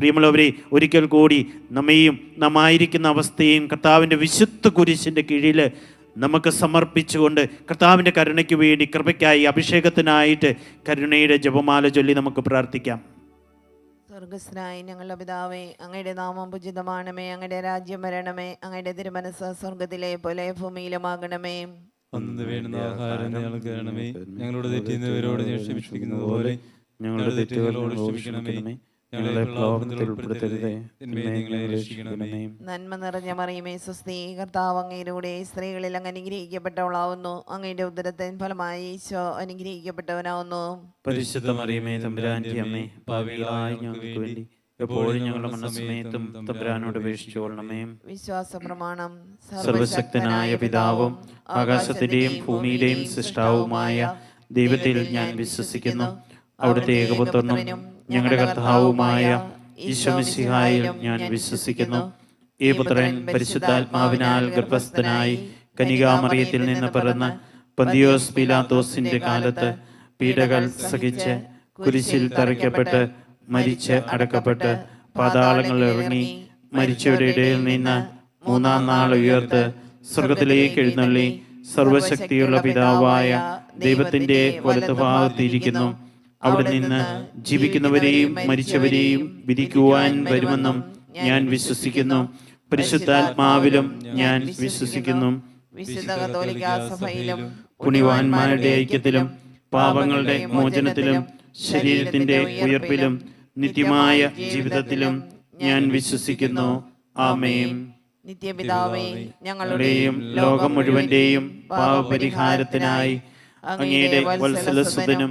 പ്രിയമുള്ളവരെ ഒരിക്കൽ കൂടി നമ്മയും നമ്മായിരിക്കുന്ന അവസ്ഥയും കർത്താവിന്റെ വിശുദ്ധ കുരിശിന്റെ കീഴിൽ നമുക്ക് സമർപ്പിച്ചുകൊണ്ട് കർത്താവിന്റെ കരുണയ്ക്ക് വേണ്ടി കൃപയ്ക്കായി അഭിഷേകത്തിനായിട്ട് കരുണയുടെ ജപമാല ചൊല്ലി നമുക്ക് പ്രാർത്ഥിക്കാം. സ്വർഗസ്നായി ഞങ്ങളുടെ പിതാവേ അങ്ങയുടെ നാമം പൂജിതമാണമേ അങ്ങയുടെ രാജ്യം വരണമേ അങ്ങയുടെ തിരുമനസ് സ്വർഗത്തിലെ പോലെ ഭൂമിയിലുമാകണമേ. അന്ന് വേണ്ടുന്ന ആഹാരം ഞങ്ങൾക്ക് തരണമേ ഞങ്ങളോട് ക്ഷമിച്ചിരിക്കുന്നത് പോലെ ഞങ്ങളുടെ തെറ്റുകളോട് ക്ഷമിക്കണമേ. നന്മ നിറഞ്ഞ മറിയുമേ സ്വസ്തീ കർത്താവ് അങ്ങയിലൂടെ സ്ത്രീകളിൽ അങ്ങ് അനുഗ്രഹിക്കപ്പെട്ടവളാവുന്നു. അങ്ങയുടെ ഉദരത്തിൻ ഫലമായി ഈശോ അനുഗ്രഹിക്കപ്പെട്ടവനാവുന്നു. പരിശുദ്ധ മറിയമേ തമ്പുരാന്റെ അമ്മേ ഭാവികളായി ഞങ്ങൾക്ക് വേണ്ടി എപ്പോഴും ഞങ്ങളുടെ മനസ്സമയത്തും തമ്പുരാനോട് അപേക്ഷിച്ചുകൊള്ളണമേ. വിശ്വാസ പ്രമാണം സർവശക്തനായ പിതാവും ആകാശത്തിന്റെയും ഭൂമിയിലെയും സൃഷ്ടാവുമായ ദൈവത്തിൽ ഞാൻ വിശ്വസിക്കുന്നു. അവിടുത്തെ ഏകപുത്രനും ഞങ്ങളുടെ കർത്താവുമായ ഈശ്വമിസിഹായിൽ ഞാൻ വിശ്വസിക്കുന്നു. ഈ പുത്രൻ പരിശുദ്ധാത്മാവിനാൽ ഗർഭസ്ഥനായി കനികാമറിയത്തിൽ നിന്ന് പിറന്ന് പന്തിയോസ് പിലാത്തോസിന്റെ കാലത്ത് പീഡകൾ സഹിച്ച് കുരിശിൽ തറയ്ക്കപ്പെട്ട് മരിച്ച് അടക്കപ്പെട്ട് പാതാളങ്ങളിൽ ഇറങ്ങി മരിച്ചവരുടെ ഇടയിൽ നിന്ന് മൂന്നാം നാൾ ഉയർത്ത് സ്വർഗത്തിലേക്ക് എഴുന്നള്ളി സർവശക്തിയുള്ള പിതാവായ ദൈവത്തിന്റെ വലതുഭാഗത്തിരിക്കുന്നു അവിടെ നിന്ന് ജീവിക്കുന്നവരെയും മരിച്ചവരെയും വിധിക്കുവാൻ വരുമെന്നും ഞാൻ വിശ്വസിക്കുന്നു. പരിശുദ്ധാത്മാവിലും ഞാൻ വിശ്വസിക്കുന്നു. വിശുദ്ധ കത്തോലിക്കാ സഭയിലും പുണ്യവാന്മാരുടെ ഐക്യത്തിലും പാപങ്ങളുടെ മോചനത്തിലും ശരീരത്തിന്റെ ഉയർപ്പിലും നിത്യമായ ജീവിതത്തിലും ഞാൻ വിശ്വസിക്കുന്നു. ആമേൻ. നിത്യപിതാവേ ഞങ്ങളുടെയും ഞങ്ങളുടെയും ലോകം മുഴുവന്റെയും പാപപരിഹാരത്തിനായി അങ്ങയുടെ വത്സലസുതനും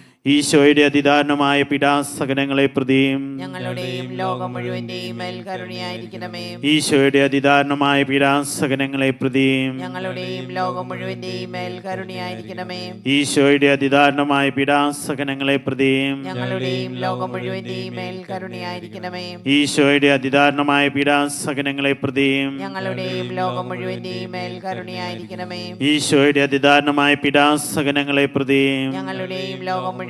ഈശോയുടെ അതിദാരണമായ പിടാസകനങ്ങളെ പ്രതിയും. ഞങ്ങളുടെയും ലോകം മുഴുവന്റെയും മേൽ കരുണയായിരിക്കണമേ. ഈശോയുടെ അതിദാരണമായ പിടാസകനങ്ങളെ പ്രതിയും. ഞങ്ങളുടെയും ലോകം മുഴുവന്റെയും മേൽ കരുണയായിരിക്കണമേ. ഈശോയുടെ അതിദാരണമായ പിടാസകനങ്ങളെ പ്രതിയും. ഞങ്ങളുടെയും ലോകം മുഴുവന്റെയും മേൽ കരുണയായിരിക്കണമേ. ഈശോയുടെ അതിദാരണമായ പിടാസകനങ്ങളെ പ്രതിയും. ഞങ്ങളുടെയും ലോകം മുഴുവന്റെയും മേൽ കരുണയായിരിക്കണമേ. ഈശോയുടെ അതിദാരണമായ പിടാസകനങ്ങളെ പ്രതിയും. ഞങ്ങളുടെയും ലോകം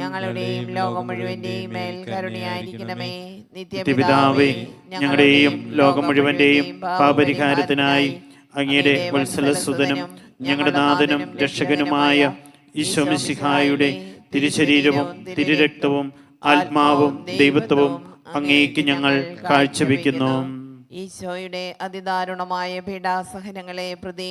ഞങ്ങളുടെയും ലോകം മുഴുവന്റെയും മേൽ കരുണയായിരിക്കണമേ. നിത്യപിതാവേ ഞങ്ങളുടെയും ലോകം മുഴുവന്റെയും പാപരിഹാരത്തിനായി അങ്ങയുടെ വത്സലസുതനും ഞങ്ങളുടെ നാഥനും രക്ഷകനുമായ ഈശ്വമിശിഹായുടെ തിരുശരീരവും തിരുരക്തവും ആത്മാവും ദൈവത്വവും അങ്ങേക്ക് ഞങ്ങൾ കാഴ്ചവെക്കുന്നു. ഈശോയുടെ അതിദാരുണമായ പീഡാസഹനങ്ങളെ പ്രതി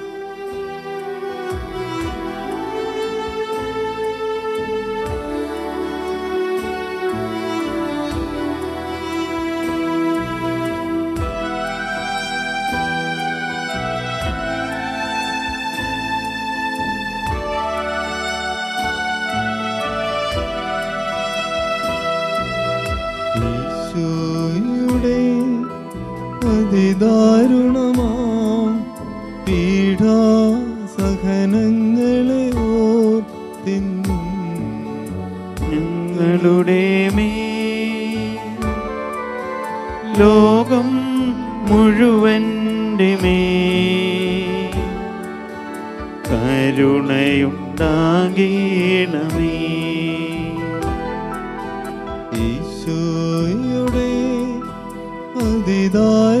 അതിദാരുണമാം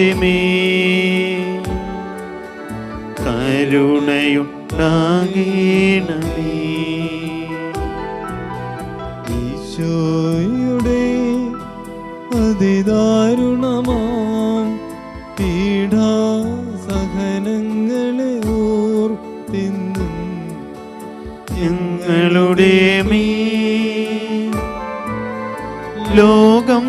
മുഴുവന്റെ മേ കരുണയുണ്ടാകണമേ. ഈശോയുടെ അതിദാരുണമാം പീഡാ സഹനങ്ങളെ ഓർത്തിന്നും ഞങ്ങളുടെ മേ. ലോകം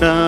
കരുണയുണ്ടാകണമേ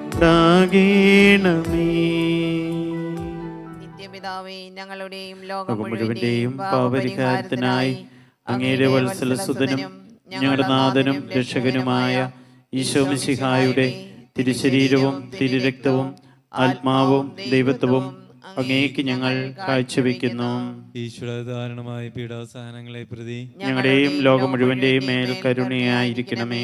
നിത്യപിതാവേ ഞങ്ങളുടെയും ലോകം ലോകം മുഴുവന്റെയും മുഴുവന്റെയും അങ്ങയുടെ വത്സലസുതനും ഞങ്ങളുടെ നാഥനും രക്ഷകനുമായ ഈശോ മിശിഹായുടെ തിരുശരീരവും തിരുരക്തവും ആത്മാവും ദൈവത്വവും അങ്ങേക്ക് ഞങ്ങൾ കാഴ്ചവെക്കുന്നു. ഈശ്വരധാരണമായ പീഡാസഹനങ്ങളെ പ്രതി ഞങ്ങളുടെയും ലോകം മുഴുവന്റെയും മേൽ കരുണയായിരിക്കണമേ.